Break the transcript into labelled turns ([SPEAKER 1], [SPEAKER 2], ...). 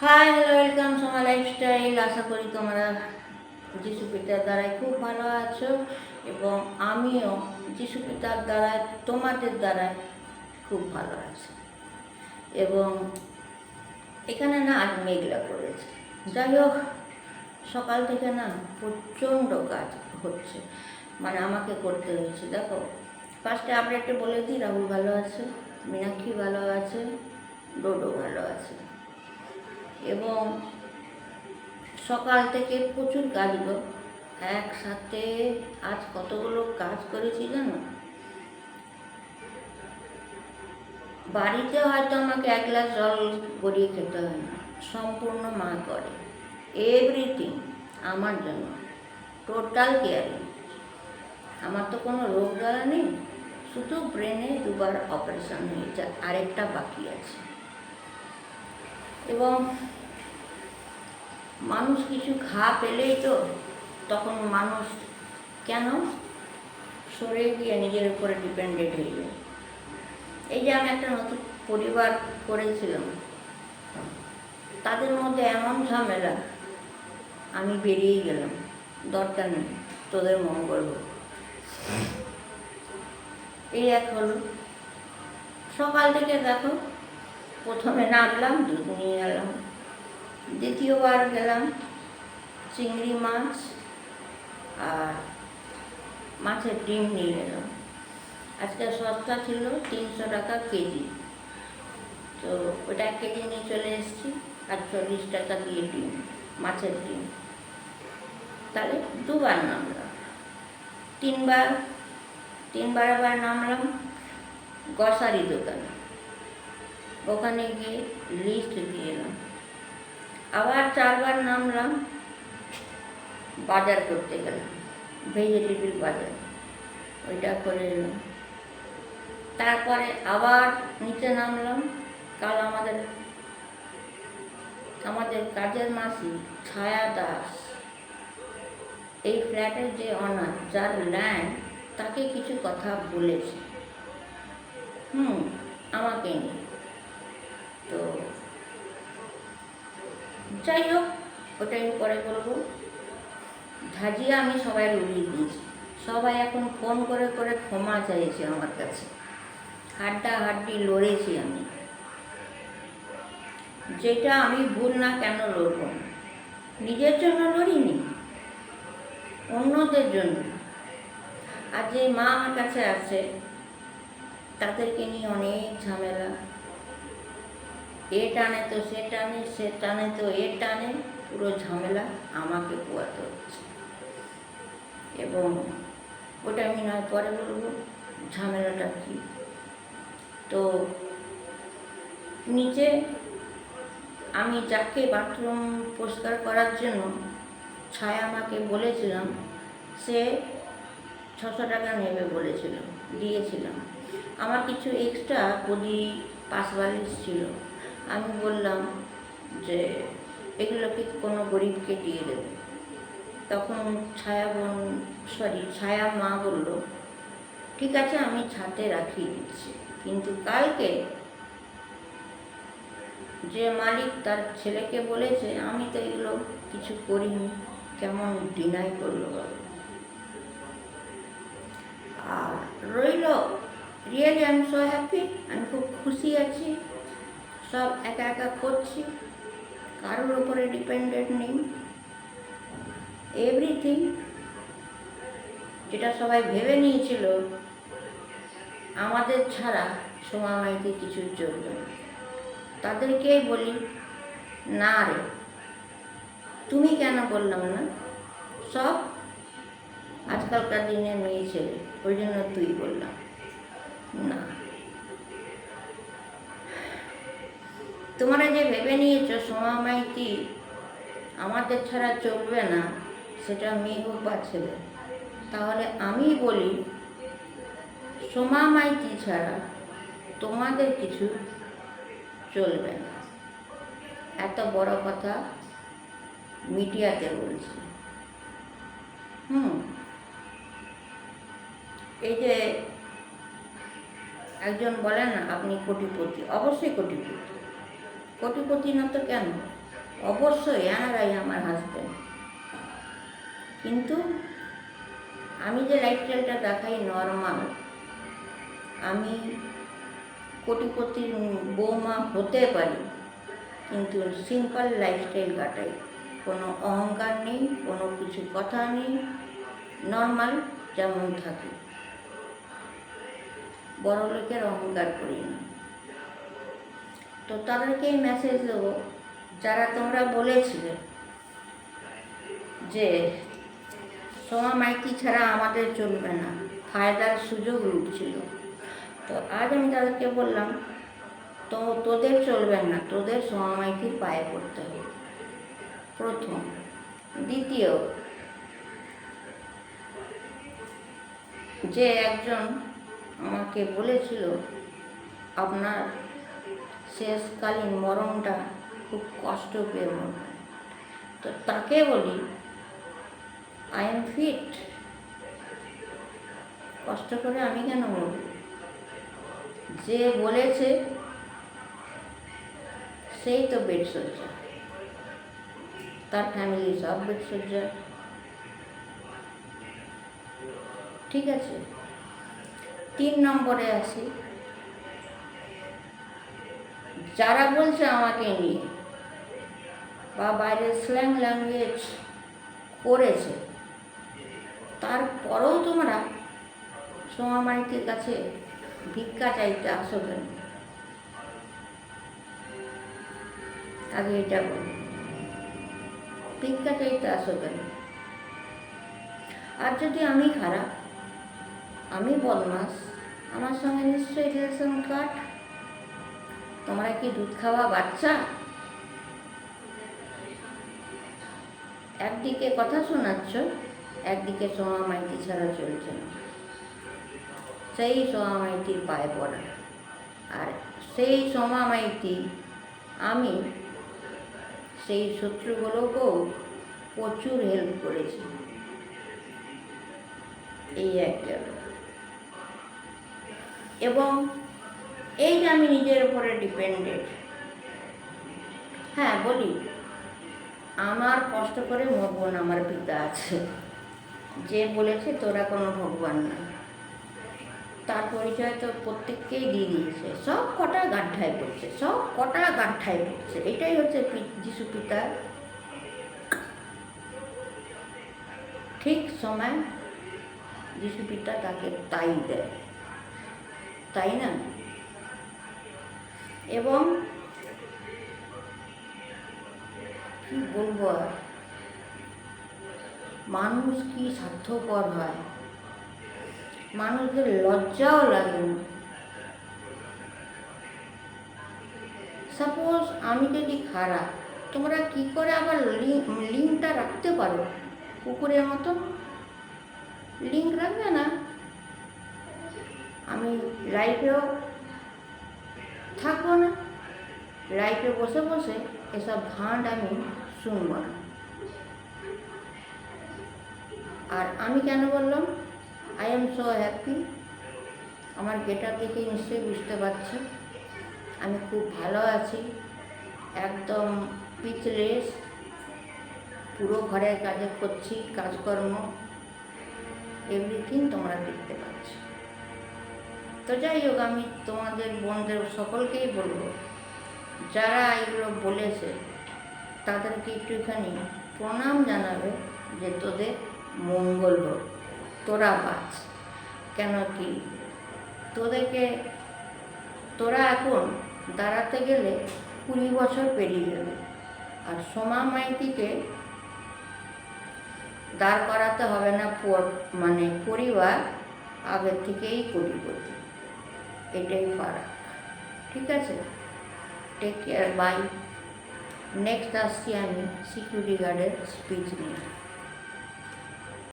[SPEAKER 1] Hi hello welcome Soma lifestyle আশা করি তোমরা যিশু পিতার দ্বারাই খুব ভালো আছো এবং আমিও যিশু পিতার দ্বারায় তোমাদের দ্বারায় খুব ভালো আছি। এবং এখানে না আজ মেঘলা করেছে। যাই হোক সকাল থেকে না প্রচণ্ড কাজ হচ্ছে। মানে আমাকে করতে হচ্ছে, দেখো। ফার্স্টে আপডেটে বলে দিই, রাহুল ভালো আছে, মীনাক্ষী ভালো আছে, ডোডো ভালো আছে। এবং সকাল থেকে প্রচুর কাজ গো। একসাথে আজ কতগুলো কাজ করেছি জানো? বাড়িতে হয়তো আমাকে এক গ্লাস জল গড়িয়ে খেতে হয় না, সম্পূর্ণ মা করে। এভরিথিং আমার জন্য টোটাল কেয়ারিং আমার তো কোনো রোগ জ্বালা নেই, শুধু ব্রেনে দুবার অপারেশন হয়েছে, আরেকটা বাকি আছে। এবং মানুষ কিছু খা পেলেই তো তখন মানুষ কেন? সরে গিয়ে নিজের উপরে ডিপেন্ডেন্ট হয়ে যায়। এই যে আমি একটা নতুন পরিবার করেছিলাম, তাদের মধ্যে এমন ঝামেলা, আমি বেরিয়ে গেলাম। দরকার নেই, তোদের মঙ্গল এই এক হলো। সকাল থেকে দেখো, প্রথমে নামলাম দুধ নিয়ে এলাম দ্বিতীয়বার গেলাম, চিংড়ি মাছ আর মাছের ডিম নিয়ে এলাম আজকে সস্তা ছিল তিনশো টাকা কেজি। তো ওটা কেজি নিয়ে চলে এসেছি আর চল্লিশ টাকা দিয়ে ডিম, মাছের ডিম। তাহলে দুবার নামলাম। তিনবার তিনবার আবার নামলাম গ্রসারি দোকানে। ওখানে গিয়ে লিস্ট দিয়ে এলাম। আবার চারবার নামলাম, বাজার করতে গেলাম ভেজিটেবিল বাজার। ওইটা করে এলাম। তারপরে আবার নিচে নামলাম, কাল আমাদের আমাদের কাজের মাসি ছায়া দাস, এই ফ্ল্যাটের যে অনার যার ল্যান্ড তাকে কিছু কথা বলেছে। হুম, আমাকে তো যাই হোক ওটা আমি পরে বলব। ধাজিয়া আমি সবাই উড়িয়ে দিয়েছি। সবাই এখন ফোন করে করে ক্ষমা চাইছে আমার কাছে। হাড্ডা হাড্ডি লড়েছি আমি। যেটা আমি ভুল না কেন লড়ব? নিজের জন্য লড়িনি, অন্যদের জন্য। আর যে মা আমার কাছে আছে, তাদেরকে নিয়ে অনেক ঝামেলা। এ টানে তো সে টানে সে টানে তো এ টানে, পুরো ঝামেলা আমাকে পোয়াতে হচ্ছে। এবং ওটা আমি নয়, পরে বলব ঝামেলাটা কী? তো নিচে আমি যাকে বাথরুম পরিষ্কার করার জন্য ছায়া আমাকে বলেছিলাম, সে ছশো টাকা নেবে বলেছিল, দিয়েছিলাম। আমার কিছু এক্সট্রা গদি পাশ বালিশ ছিল। আমি বললাম যে এগুলোকে কোনো গরিবকে দিয়ে দেবে? তখন ছায়া বোন সরি ছায়া মা বলল, ঠিক আছে, আমি ছাতে রাখিয়ে দিচ্ছি। কিন্তু কালকে যে মালিক তার ছেলেকে বলেছে, আমি তো এগুলো কিছু করিনি। কেমন ডিনাই করল আর রইল। Really I am so happy আমি খুব খুশি আছি। সব একা একা করছি, কারোর উপরে ডিপেন্ডেন্ট নেই। এভরিথিং যেটা সবাই ভেবে নিয়েছিল, আমাদের ছাড়া সোমা মাইকে কিছু চলবে তাদেরকেই বলি, না রে, তুমি কেন বললাম না? সব আজকালকার দিনে মেয়ে ছেলে, ওই জন্য তুই বললাম, না। তোমরা যে ভেবে নিয়েছো সোমা মাইতি আমাদের ছাড়া চলবে না, সেটা মেয়ে হোক বা ছেলে। তাহলে আমি বলি সোমা মাইতি ছাড়া তোমাদের কিছু চলবে না। এত বড় কথা মিডিয়াতে বলছি। হুম। এই যে একজন বলেন আপনি কোটিপতি, অবশ্যই কোটিপতি। কোটিপতি না তো কেন? অবশ্যই এনারাই আমার হাজব্যান্ড কিন্তু আমি যে লাইফস্টাইলটা দেখাই নর্মাল আমি কোটিপতির বৌমা হতে পারি, কিন্তু সিম্পল লাইফস্টাইল কাটাই। কোনো অহংকার নেই, কোনো কিছু কথা নেই নর্মাল যেমন থাকি। বড় লোকের অহংকার করি না। তো তাদেরকেই মেসেজ দেবো, যারা তোমরা বলেছিলে যে সোমা মাইতি ছাড়া আমাদের চলবে না। ফায়দার সুযোগ লুটছিল তো আজ আমি তাদেরকে বললাম, তো তোদের চলবে না, তোদের সোমা মাইতির পায়ে পড়তে হবে। প্রথম। দ্বিতীয়, যে একজন আমাকে বলেছিল, আপনার শেষকালীন মরণটা খুব কষ্ট পেয়ে মরবেন তো তাকে বলি আই এম ফিট কষ্ট করে আমি কেন মরব? যে বলেছে, সেই তো বেড সজ্জা তার ফ্যামিলি সব বেড সজ্জা ঠিক আছে? তিন নম্বরে আসি। যারা বলছে আমাকে নিয়ে, বা বাইরের স্ল্যাং ল্যাঙ্গুয়েজ করেছে, তারপরেও তোমরা সোমা মাইতির কাছে ভিক্ষা চাইতে আসো কেন? আগে এটা বল। ভিক্ষা চাইতে আসো কেন? আর যদি আমি খারাপ, আমি বদমাস, আমার সঙ্গে নিশ্চয়ই রিলেশন কাট তোমরা কি দুধ খাওয়া বাচ্চা? একদিকে কথা শোনাচ্ছ, একদিকে সোমা মাইতি ছাড়া চলছে না। সেই সোমা মাইতির পায়ে পড়া। আর সেই সোমা মাইতি, আমি সেই শত্রুগুলোকেও প্রচুর হেল্প করেছি। এই এক গেল এবং এই যে আমি নিজের উপরে ডিপেন্ডেড হ্যাঁ বলি। আমার কষ্ট করে ভগবান আমার পিতা আছে। যে বলেছে, তোরা কোনো ভগবান না। তার পরিচয় তো প্রত্যেককেই দিয়ে দিয়েছে। সব কটা গাড্ডায় পড়ছে, সব কটা গাড্ডায় পড়ছে। এটাই হচ্ছে যিশু পিতার ঠিক সময় যিশু পিতা তাকে তাই দেয়। তাই না? এবং কি বলব আর? মানুষ কি স্বার্থপর হয়? মানুষদের লজ্জাও লাগে না। সাপোজ আমি যদি খারাপ, তোমরা কি করে আবার লিঙ্কটা রাখতে পারো? কুকুরের মতো লিঙ্ক রাখবে না? আমি লাইফেও থাকব না। লাইফে বসে বসে এসব ভাঁড আমি শুনব না। আর আমি কেন বললাম? আই এম সো হ্যাপি আমার গেটার দেখে নিশ্চয়ই বুঝতে পারছি। আমি খুব ভালো আছি। একদম পিচলেস পুরো ঘরের কাজে করছি, কাজকর্ম। এভরিথিং তোমরা দেখতে পাচ্ছ। তো যাই হোক, আমি তোমাদের বোনদের সকলকেই বলব, যারা এগুলো বলেছে, তাদেরকে একটুখানি প্রণাম জানাবে যে তোদের মঙ্গল হোক, তোরা বাঁচ। কেন কি? তোদেরকে, তোরা এখন দাঁড়াতে গেলে কুড়ি বছর পেরিয়ে যাবে, আর সোমা মাইতিকে দাঁড় করাতে হবে না মানে পরিবার আগের থেকেই কোটিপতি এটাই ফারাক। ঠিক আছে? টেক কেয়ার বাই নেক্সট আসছি আমি সিকিউরিটি গার্ডের স্পিচ নিয়ে।